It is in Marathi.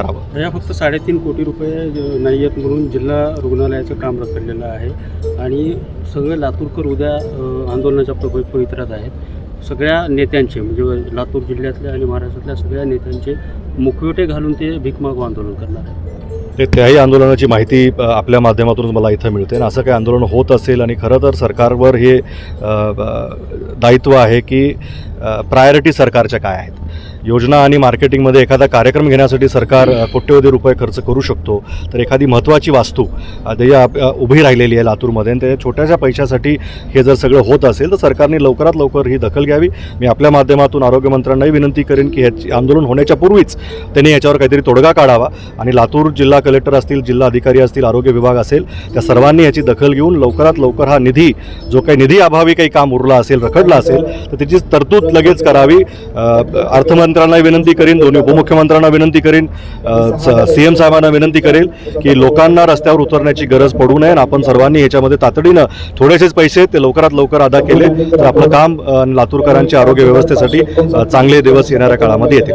करावं. या फक्त साडेतीन कोटी रुपये नाही आहेत म्हणून जिल्हा रुग्णालयाचं काम रखडलेलं आहे. आणि सगळे लातूरकर उद्या आंदोलनाच्या प- पवित्र्यात आहेत. सगळ्या नेत्यांचे म्हणजे लातूर जिल्ह्यातल्या आणि महाराष्ट्रातल्या सगळ्या नेत्यांचे मुखवटे घालून ते भीकमागू आंदोलन करणार आहेत. त्याही आंदोलनाची माहिती आपल्या माध्यमातून मला इथं मिळते. आणि असं काही आंदोलन होत असेल आणि खरं तर सरकारवर हे दायित्व आहे की प्रायोरिटी सरकारच्या काय आहेत? योजना आणि मार्केटिंगमध्ये एखादा कार्यक्रम घेण्यासाठी सरकार कोट्यवधी रुपये खर्च करू शकतो. तर एखादी महत्त्वाची वास्तू अ, उभी राहिलेली आहे लातूरमध्ये आणि त्या छोट्याशा पैशासाठी हे जर सगळं होत असेल तर सरकारने लवकरात लवकर ही दखल घ्यावी. मी आपल्या माध्यमातून आरोग्यमंत्र्यांनाही विनंती करेन की ह्याची आंदोलन होण्याच्या पूर्वीच त्यांनी याच्यावर काहीतरी तोडगा काढावा. आणि लातूर जिल्हा कलेक्टर असतील जिल्हा अधिकारी असतील आरोग्य विभाग असेल त्या सर्वांनी याची दखल घेऊन लवकरात लवकर हा निधी जो काही निधी अभावी काही काम उरला असेल रखडला असेल तर त्याची तरतूद लगेच करावी. अर्थमंत्र्यांना विनंती करीन दोन्ही उपमुख्यमंत्र्यांना विनंती करीन सी एम साहेबांना विनंती करेल की लोकांना रस्त्यावर उतरण्याची गरज पडू नये आणि आपण सर्वांनी याच्यामध्ये तातडीनं थोडेसेच पैसे ते लवकरात लवकर अदा केले तर आपलं काम लातूरकरांच्या आरोग्य व्यवस्थेसाठी चांगले दिवस येणाऱ्या काळामध्ये येतील.